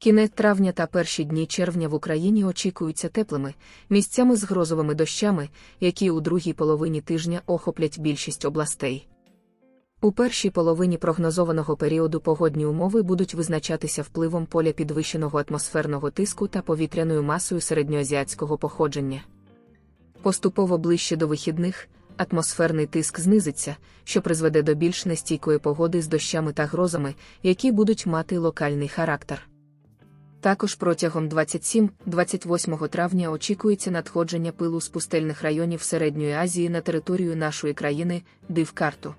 Кінець травня та перші дні червня в Україні очікуються теплими, місцями з грозовими дощами, які у другій половині тижня охоплять більшість областей. У першій половині прогнозованого періоду погодні умови будуть визначатися впливом поля підвищеного атмосферного тиску та повітряною масою середньоазіатського походження. Поступово ближче до вихідних атмосферний тиск знизиться, що призведе до більш нестійкої погоди з дощами та грозами, які будуть мати локальний характер. Також протягом 27-28 травня очікується надходження пилу з пустельних районів Середньої Азії на територію нашої країни, див-карту.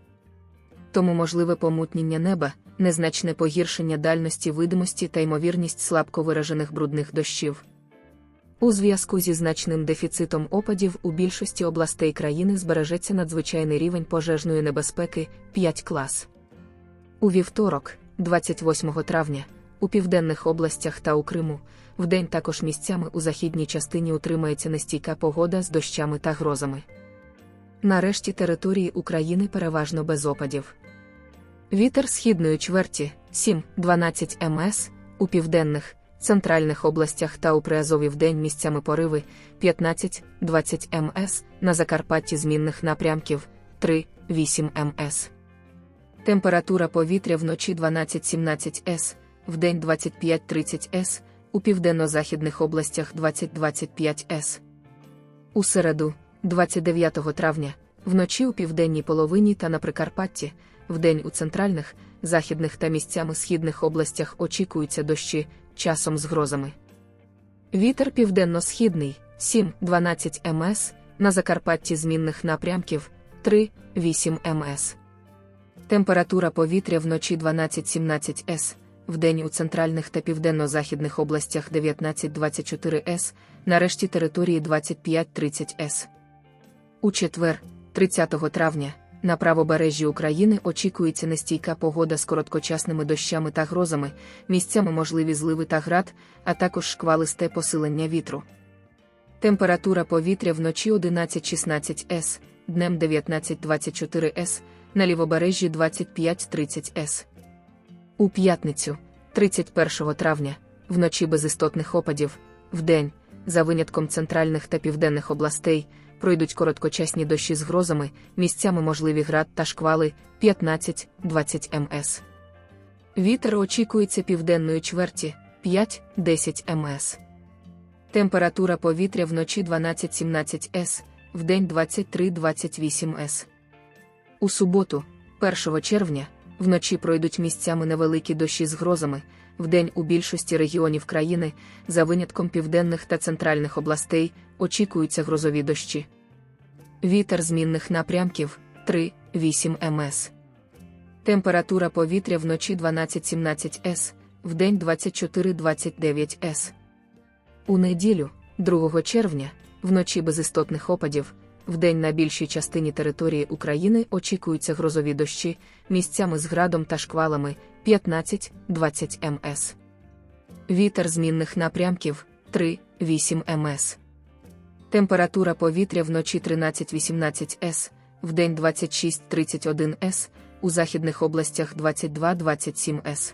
Тому можливе помутнення неба, незначне погіршення дальності видимості та ймовірність слабко виражених брудних дощів. У зв'язку зі значним дефіцитом опадів у більшості областей країни збережеться надзвичайний рівень пожежної небезпеки 5 клас. У вівторок, 28 травня, у південних областях та у Криму, вдень також місцями у західній частині утримається нестійка погода з дощами та грозами. Нарешті території України переважно без опадів. Вітер східної чверті 7-12 МС у південних, центральних областях та у Приазові вдень місцями пориви 15-20 МС, на Закарпатті змінних напрямків 3-8 МС. Температура повітря вночі 12-17 С, вдень 25-30 С, у південно-західних областях 20-25 С. У середу, 29 травня, вночі у південній половині та на Прикарпатті, вдень у центральних, західних та місцями східних областях очікуються дощі, часом з грозами. Вітер південно-східний 7-12 МС, на Закарпатті змінних напрямків 3-8 МС. Температура повітря вночі 12-17 С, вдень у центральних та південно-західних областях 19-24 С, нарешті території 25-30 С. У четвер, 30 травня, на правобережжі України очікується нестійка погода з короткочасними дощами та грозами, місцями можливі зливи та град, а також шквалисте посилення вітру. Температура повітря вночі 11-16 С, днем 19-24 С, на лівобережжі 25-30 С. У п'ятницю, 31 травня, вночі без істотних опадів, вдень, за винятком центральних та південних областей, пройдуть короткочасні дощі з грозами, місцями можливі град та шквали 15-20 МС. Вітер очікується південної чверті 5-10 МС. Температура повітря вночі 12-17 С, вдень 23-28 С. У суботу, 1 червня, вночі пройдуть місцями невеликі дощі з грозами, вдень у більшості регіонів країни, за винятком південних та центральних областей, очікуються грозові дощі. Вітер змінних напрямків 3-8 МС. Температура повітря вночі 12-17 С, вдень 24-29 С. У неділю, 2 червня, вночі без істотних опадів, вдень на більшій частині території України очікуються грозові дощі, місцями з градом та шквалами 15-20 МС. Вітер змінних напрямків 3-8 МС. Температура повітря вночі 13-18 С, вдень 26-31 С, у західних областях 22-27 С.